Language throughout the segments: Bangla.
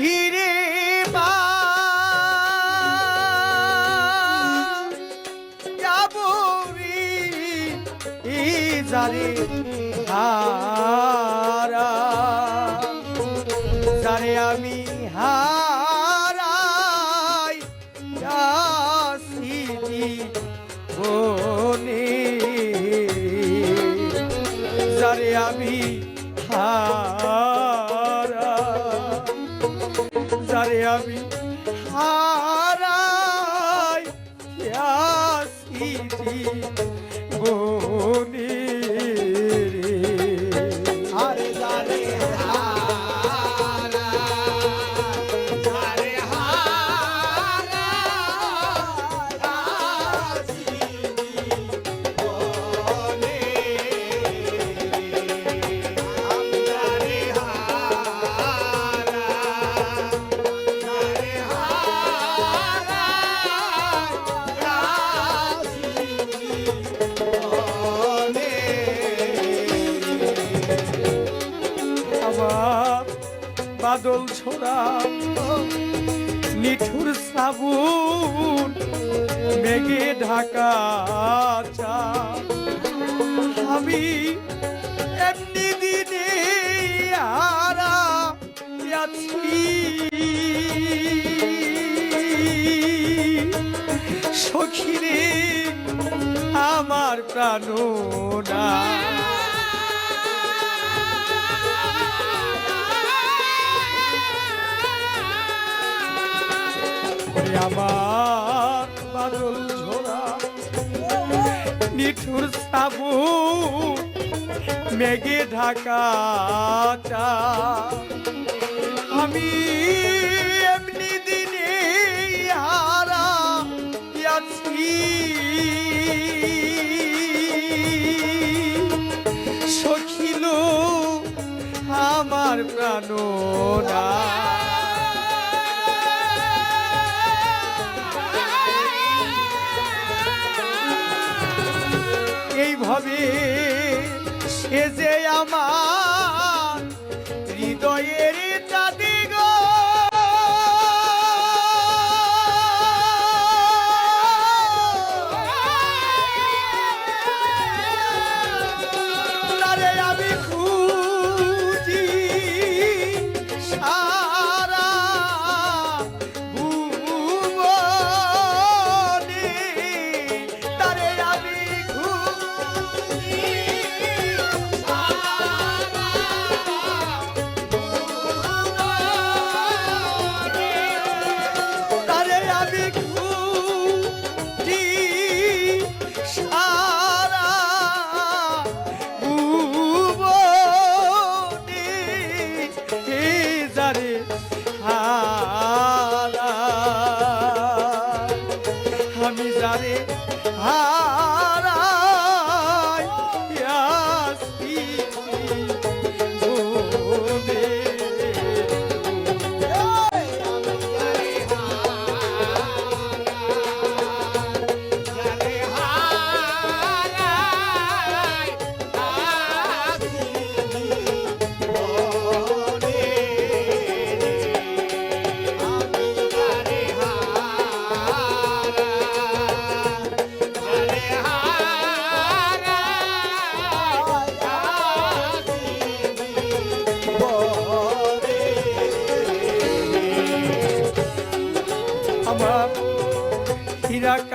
হিরে মা যাবরি যারে হারা যারে আমি হারাই আমি বাদল ছোড়া নিঠুর সাবুন মেঘে ঢাকা চা আমি এমনি দিনে হারা আছি। সখিরে, আমার প্রাণনা ওরে আমার বাদল ঝোড়া নিঠুর সাবু, মেঘে ঢাকা আমি এমনি দিনে হারা আছি। সখিল, আমার প্রাণনা এইভাবে সে যে আমার হৃদয়ের চাঁদি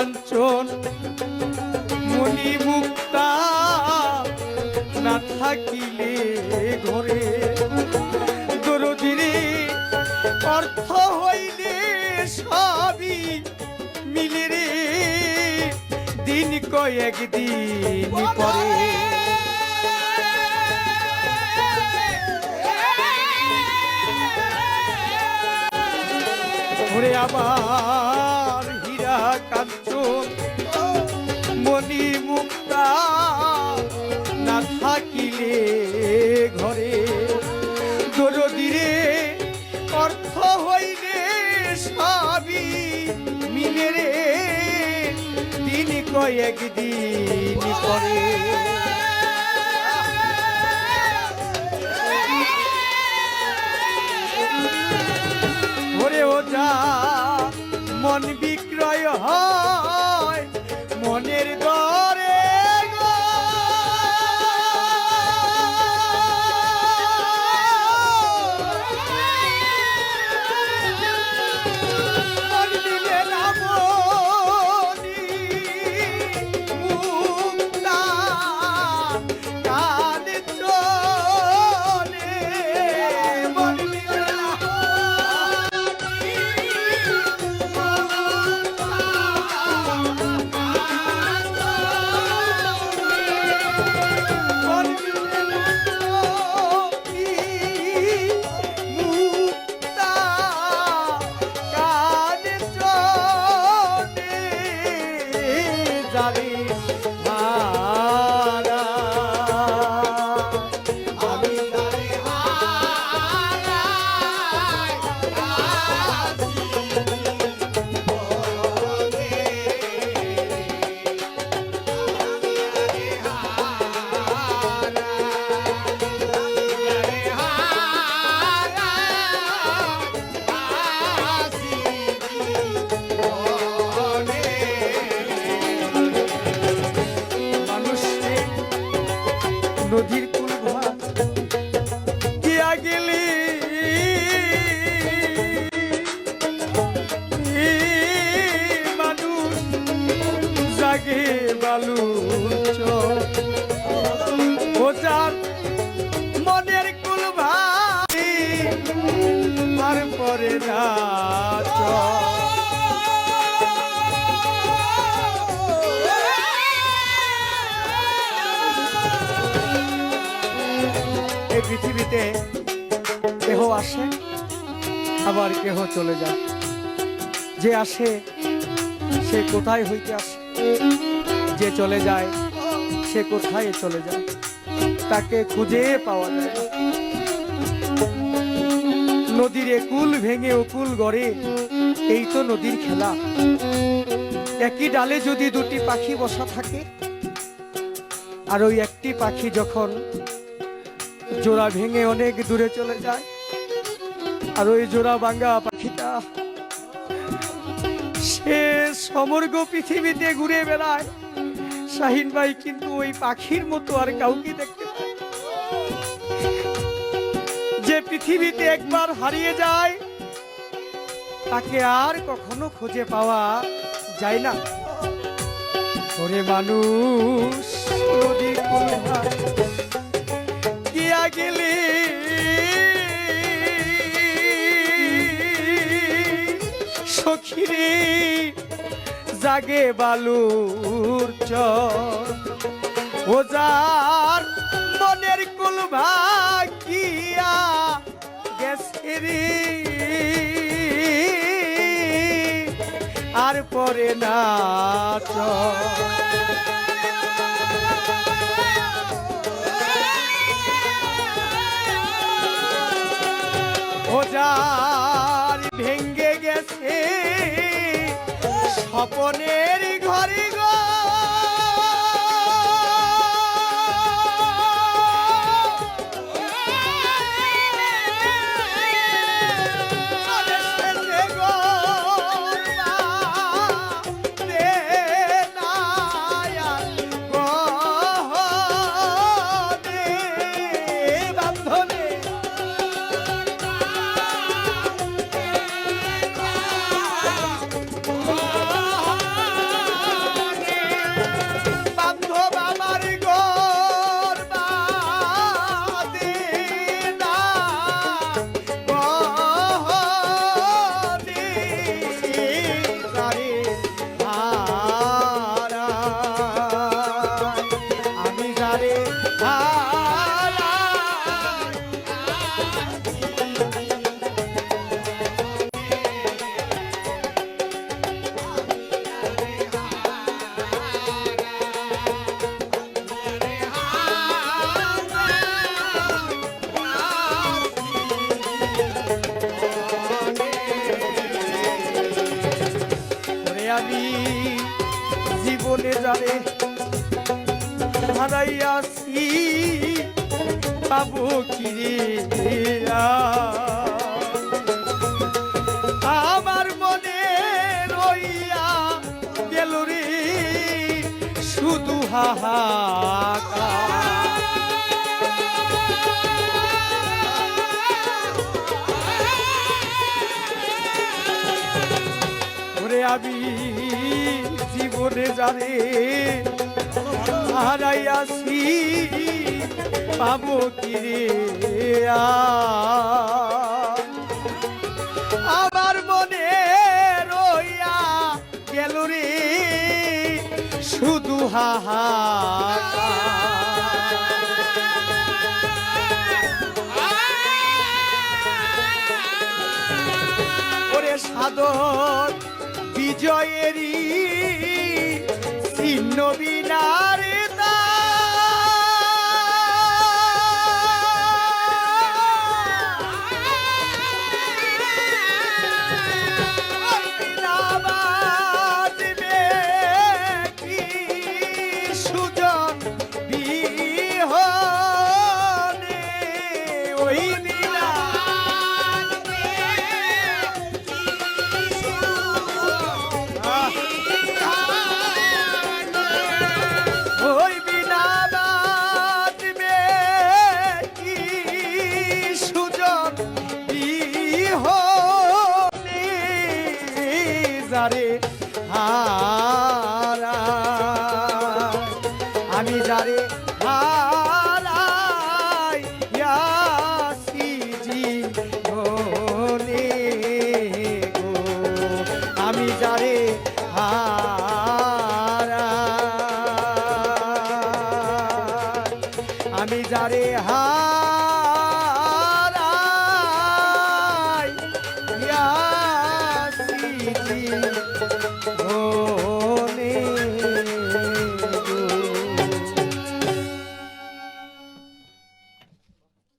কাঞ্চন মণি মুক্তা না থাকিলে ঘরে। দরদিরে অর্থ হইলে সবই মিলে রে। দিন কয়েক দিন পরে। ঘুরে আবার মণি মুক্তা না থাকিলে ঘরে? দরদিরে অর্থ হইলে সাবি মিলে রে। দিন কয়েক দিন বিক্রয় হয় মনের দরে যাবে পৃথিবীতে কেহ আসে, আবার কেহ চলে যায়। যে আসে, সে কোথায় হইতে আসে? যে চলে যায়, সে কোথায় চলে যায়? তাকে খুঁজে পাওয়া যায়। নদীর একুল ভেঙে অকুল গড়ে, এই তো নদীর খেলা। একই ডালে যদি দুটি পাখি বসা থাকে, আর ওই একটি পাখি যখন জোড়া ভেঙে অনেক দূরে চলে যায়। আর ওই জোড়া ভাঙ্গা পাখিটা সে সমগ্র পৃথিবীতে ঘুরে বেড়ায়। শাহিন ভাই কিন্তু ওই পাখির মতো আর কাউকে দেখতে যে পৃথিবীতে একবার হারিয়ে যায়, তাকে আর কখনো খুঁজে পাওয়া যায় না। মানুষ গিয়া গেলি সখিরে, জাগে বালুর চর। ওজার মনের কুল ভাগিয়া গেছে রে। আর পরে না ওজার ভেঙ্গে গেছে। স্বপনের ঘরে গো। জানি জীবনে যারে হারাইয়াছি পাবো কিরিয়া আমার মনে রইয়া গেল রে শুধু হাহাকা আমি জীবনে জানে হারাইয়াছি পাবো কিরে আর? আমার মনে রইয়া গেল রে, শুধু হাহাকার সাদর বিজয়েরই চিহ্ন যারে হারা